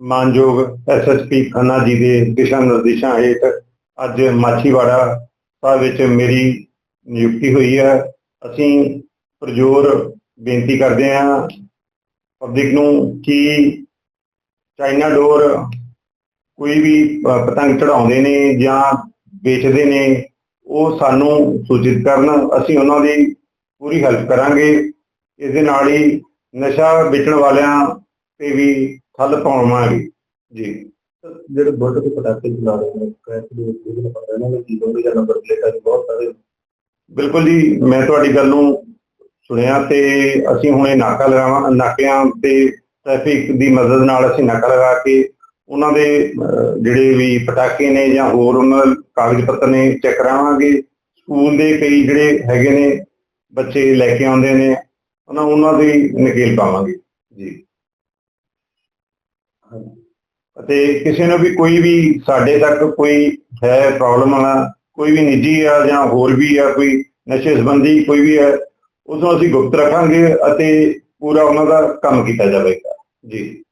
ਮਾਨਯੋਗ ਐਸਐਸਪੀ ਖੰਨਾ ਜੀ ਦੇ ਦਿਸ਼ਾ ਨਿਰਦੇਸ਼ਾਂ ਹੇਠ ਅੱਜ ਮਾਛੀਵਾੜਾ ਸਾਹਿਬ ਵਿੱਚ ਮੇਰੀ ਨਿਯੁਕਤੀ ਹੋਈ ਹੈ। ਅਸੀਂ ਪ੍ਰਜੋਰ ਬੇਨਤੀ ਕਰਦੇ ਹਾਂ ਪਬਲਿਕ ਨੂੰ ਕਿ ਚਾਈਨਾ ਡੋਰ ਕੋਈ ਵੀ ਪਤੰਗ ਚੜਾਉਂਦੇ ਨੇ ਜਾਂ ਵੇਚਦੇ ਨੇ, ਉਹ ਸਾਨੂੰ ਸੂਚਿਤ ਕਰਨ। ਅਸੀਂ ਉਹਨਾਂ ਦੀ ਪੂਰੀ ਹੈਲਪ ਕਰਾਂਗੇ। ਇਸ ਦੇ ਨਾਲ ਹੀ ਨਸ਼ਾ ਵੇਚਣ ਵਾਲਿਆਂ ਤੇ ਵੀ ਠੱਲ ਪਾਵਾਂਗੇ। ਜੀ। ਜਿਹੜੇ ਬੁਲਟ ਦੇ ਪਟਾਕੇ ਚਲਾ ਰਹੇ ਨੇ ਕ੍ਰੈਸ਼ ਦੇ ਵਿੱਚ ਇਹਨਾਂ ਪਤਾ ਦੇ ਕੀ ਹੋਣਗੇ ਜਾਂ ਨੰਬਰ ਪਲੇਟਾਂ ਦੀ ਬਹੁਤ ਸਾਰੇ ਬਿਲਕੁਲ ਜੀ ਮੈਂ ਤੁਹਾਡੀ ਗੱਲ ਨੂੰ ਸੁਣਿਆ ਤੇ ਅਸੀਂ ਹੁਣੇ ਨਾਕਾ ਲਗਾਵਾਂ ਨਾਕਿਆਂ ਤੇ ਟ੍ਰੈਫਿਕ ਦੀ ਮਦਦ ਨਾਲ ਅਸੀਂ ਨਾਕਾ ਲਗਾ ਕੇ ਉਹਨਾਂ ਦੇ ਜਿਹੜੇ ਵੀ ਪਟਾਕੇ ਨੇ ਜਾਂ ਹੋਰ ਉਹਨਾਂ ਦੇ ਕਾਗਜ਼ ਪੱਤਰ ਨੇ ਚੈੱਕ ਕਰਾਵਾਂਗੇ। ਸਕੂਲ ਦੇ ਕਈ ਜਿਹੜੇ ਹੈਗੇ ਨੇ ਬੱਚੇ ਲੈ ਕੇ ਆਉਂਦੇ ਨੇ ਉਹਨਾਂ ਉਹਨਾਂ ਦੀ ਨਕੇਲ ਪਾਵਾਂਗੇ। ਜੀ। ਅਤੇ ਕਿਸੇ ਨੂੰ ਵੀ ਕੋਈ ਵੀ ਸਾਡੇ ਤੱਕ ਕੋਈ ਹੈ ਪ੍ਰੋਬਲਮ ਆ ਕੋਈ ਵੀ ਨਿੱਜੀ ਆ ਜਾਂ ਹੋਰ ਵੀ ਆ, ਕੋਈ ਨਸ਼ੇ ਸੰਬੰਧੀ ਕੋਈ ਵੀ ਹੈ ਉਸ ਨੂੰ ਅਸੀਂ ਗੁਪਤ ਰੱਖਾਂਗੇ ਅਤੇ ਪੂਰਾ ਉਹਨਾਂ ਦਾ ਕੰਮ ਕੀਤਾ ਜਾਵੇਗਾ। ਜੀ।